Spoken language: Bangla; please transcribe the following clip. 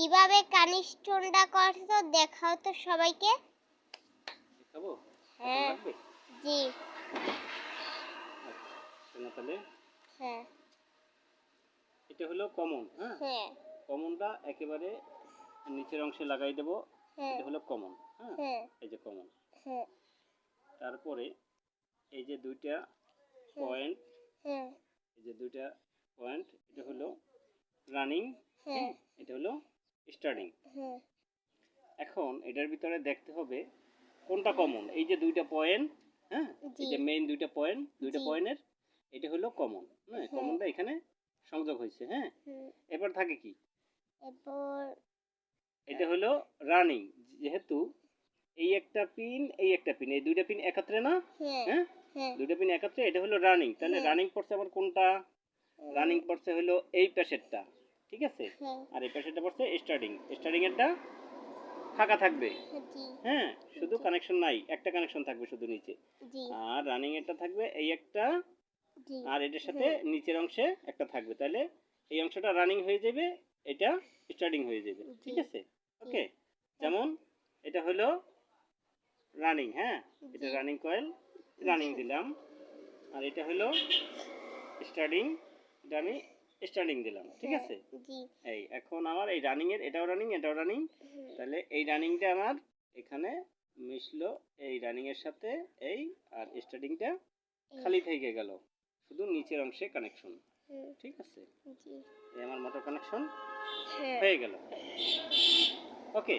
কীভাবে কানেকশনটা করছ দেখাও তো সবাইকে। দেখাবো? হ্যাঁ। জি। শোনো তাহলে? হ্যাঁ। এটা হলো কমন হ্যাঁ? হ্যাঁ। কমনটা একেবারে নিচের অংশে লাগাই দেব। হ্যাঁ। এটা হলো কমন হ্যাঁ? হ্যাঁ। এই যে কমন হ্যাঁ। তারপরে এই যে দুইটা পয়েন্ট হ্যাঁ। এই যে দুইটা পয়েন্ট এটা হলো রানিং হ্যাঁ। এটা হলো স্টার্টিং হ্যাঁ। এখন এটার ভিতরে দেখতে হবে কোনটা কমন এই যে দুইটা পয়েন্ট হ্যাঁ? এই যে মেইন দুইটা পয়েন্ট দুইটা পয়েন্টের এটা হলো কমন হ্যাঁ? হ্যাঁ। কমনটা এখানে সংযোগ হয়েছে হ্যাঁ? এবার থাকে কি? এরপর এটা হলো রানিং যেহেতু এই একটা পিন এই একটা পিন এই দুইটা পিন একত্রে না? হ্যাঁ। হ্যাঁ? হ্যাঁ। দুইটা পিন একত্রে এটা হলো রানিং তাহলে হ্যাঁ। রানিং পড়ছে আমার কোনটা? রানিং পড়ছে হলো এই প্যাশেটটা ঠিক আছে? হ্যাঁ। আর এই প্যাশেটটা পড়ছে স্টার্টিং স্টার্টিং এরটা ফাঁকা থাকবে। হ্যাঁ শুধু কানেকশন নাই একটা কানেকশন থাকবে শুধু নিচে। আর রানিং এরটা থাকবে এই একটা আর এটার সাথে নিচের অংশে একটা থাকবে। তাহলে এই অংশটা রানিং হয়ে যাবে এটা স্টার্টিং হয়ে যাবে। ঠিক আছে? ওকে যেমন এটা হলো রানিং হ্যাঁ? এটা রানিং কয়েল রানিং দিলাম। আর এটা হলো স্টার্টিং এটা আমি স্টার্টিং দিলাম ঠিক হ্যাঁ, আছে? এই এখন আমার এই রানিং এর এটাও রানিং এটাও রানিং তাহলে এই রানিংটা আমার এখানে মিশলো এই রানিং এর সাথে এই আর স্টার্টিংটা খালি থেকে গেল শুধু নিচের অংশে কানেকশন ঠিক আছে? এই আমার মোটর কানেকশন হ্যাঁ। হয়ে গেল।